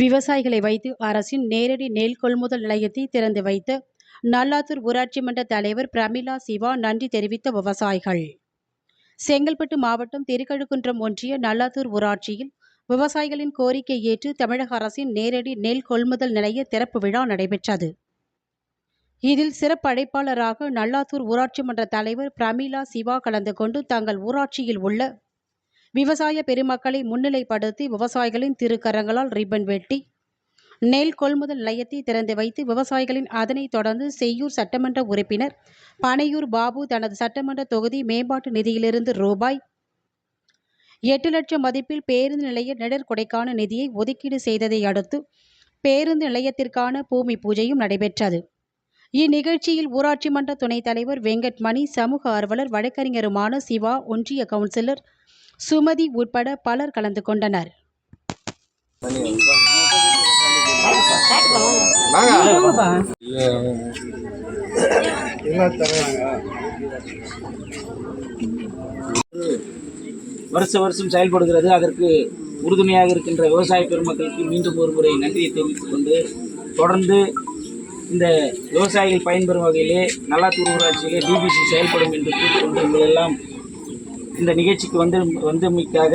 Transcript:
விவசாயிகளை வைத்து அரசின் நேரடி நெல் கொள்முதல் நிலையத்தை திறந்து வைத்து நல்லாத்தூர் ஊராட்சி மன்ற தலைவர் பிரமிளா சிவா நன்றி தெரிவித்த விவசாயிகள். செங்கல்பட்டு மாவட்டம் திருக்கழுக்குன்றம் ஒன்றிய நல்லாத்தூர் ஊராட்சியில் விவசாயிகளின் கோரிக்கை ஏற்று தமிழக அரசின் நேரடி நெல் கொள்முதல் நிலைய திறப்பு விழா நடைபெற்றது. இதில் சிறப்பு அழைப்பாளராக நல்லாத்தூர் ஊராட்சி மன்ற தலைவர் பிரமிளா சிவா கலந்து கொண்டு தங்கள் ஊராட்சியில் உள்ள விவசாய பெருமக்களை முன்னிலைப்படுத்தி விவசாயிகளின் திருக்கரங்களால் ரிப்பன் வெட்டி நெல் கொள்முதல் நிலையத்தை திறந்து வைத்து விவசாயிகளின் அதனைத் தொடர்ந்து செய்யூர் சட்டமன்ற உறுப்பினர் பனையூர் பாபு தனது சட்டமன்ற தொகுதி மேம்பாட்டு நிதியிலிருந்து ரூபாய் எட்டு லட்சம் மதிப்பில் பேருந்து நிலைய நிழற்குடைக்கான நிதியை ஒதுக்கீடு செய்ததை அடுத்து பேருந்து நிலையத்திற்கான பூமி பூஜையும் நடைபெற்றது. இந்நிகழ்ச்சியில் ஊராட்சி மன்ற துணைத் தலைவர் வெங்கட்மணி சமூக ஆர்வலர் வழக்கறிஞருமான சிவா ஒன்றிய கவுன்சிலர் சுமதி உட்பட பலர் கலந்து கொண்டனர். வருஷ வருஷம் செயல்படுகிறது. அதற்கு உறுதுணையாக இருக்கின்ற விவசாய பெருமக்களுக்கு மீண்டும் ஒரு முறை நன்றியை தெரிவித்துக் கொண்டு தொடர்ந்து இந்த விவசாயிகள் பயன்பெறும் வகையிலே நல்லாத்தூர் ஊராட்சியிலே டிபிசி செயல்படும் என்று கூறிக்கொண்டு எல்லாம் இந்த நிகழ்ச்சிக்கு வந்து வந்தமைக்காக